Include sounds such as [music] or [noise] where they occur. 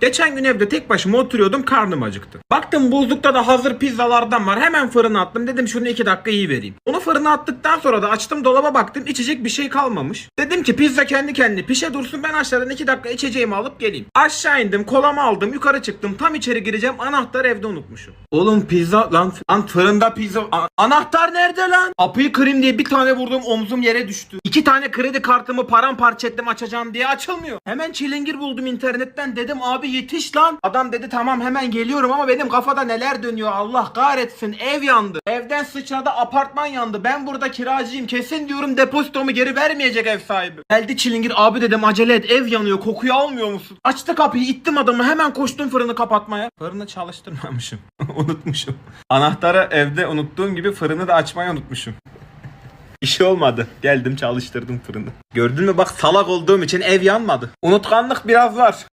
Geçen gün evde tek başıma oturuyordum karnım acıktı. Baktım buzlukta da hazır pizzalardan var. Hemen fırına attım. Dedim şunu iki dakika iyi vereyim. Onu fırına attıktan sonra da açtım dolaba baktım içecek bir şey kalmamış. Dedim ki pizza kendi kendine pişe dursun ben aşağıdan iki dakika içeceğimi alıp geleyim. Aşağı indim kolamı aldım yukarı çıktım. Tam içeri gireceğim anahtarı evde unutmuşum. Oğlum pizza lan, lan fırında pizza. A- anahtar nerede lan? Kapıyı kırayım diye bir tane vurdum omzum yere düştü. İki tane kredi kartımı paramparça ettim açacağım diye açılmıyor. Hemen çilingir buldum internetten dedim abi yetiş lan. Adam dedi tamam hemen geliyorum ama benim kafada neler dönüyor Allah kahretsin ev yandı. Evden sıçradı apartman yandı. Ben burada kiracıyım kesin diyorum depozitomu geri vermeyecek ev sahibi. Geldi çilingir abi dedim acele et ev yanıyor kokuyu almıyor musun? Açtı kapıyı ittim adamı hemen koştum fırını kapatmaya. Fırını çalıştırmamışım. [laughs] unutmuşum. Anahtarı evde unuttuğum gibi fırını da açmayı unutmuşum. [laughs] İşi olmadı. Geldim çalıştırdım fırını. Gördün mü bak salak olduğum için ev yanmadı. Unutkanlık biraz var.